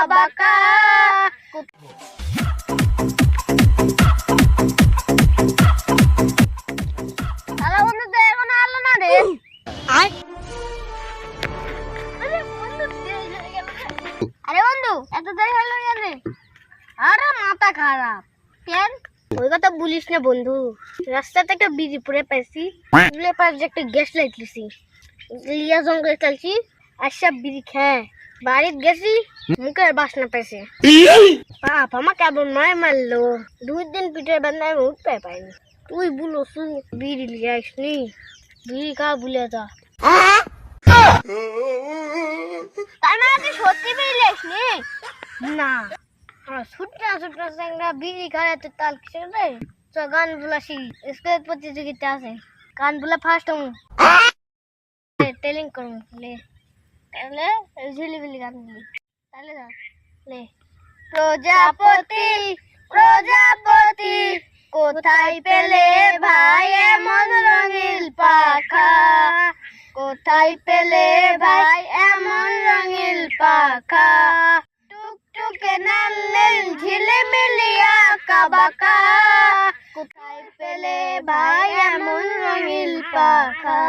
কাবাকা আরে বন্ধু তো এখন আলো না রে। আরে বন্ধু দেরি গেল রে। আরে বন্ধু এত দেরি হলো কেন আরে মাথা খারাপ। কেন? ওই কথা বলিস না বন্ধু। রাস্তাতে একটা বিড়ি পরে পাইছি বুলে পাইপ যে একটা গ্যাস লাইট লিছি লিয়া জঙ্গলে চলছি আর সব বিড়ি খেয়ে। বাড়িতে গেছি মুখের বাসনা পাইছে। বাপ আমার কেমন নয় মারলো। দুই দিন পিঠের বান্ধা আমি উঠতে পাইনি তুই বুলো সু বিড়ি লিয়ে আসনি বিড়ি খা বুলে যা। তার মানে তুই সত্যি বিড়ি লিয়ে আসনি না। ছুটনা ছুটনা সেংরা বিড়ি খায় তো তাল কিসের রে তো গান বলা শিখি। স্কুল প্রতিযোগিতা আছে। গান বলা ফার্স্ট হম টেলিং করুন তাহলে ঝিলিবিলি গান বলি তাহলে লে। প্রজাপতি প্রজাপতি, কোথায় পেলে ভাই এমন রঙিল পাখা? কোথায় পেলে ভাই এমন রঙিল পাখা? টুকটুকে নালেন ঝিলিমিলিয়া কাবাকা। কোথায় পেলে ভাই এমন রঙিল পাখা?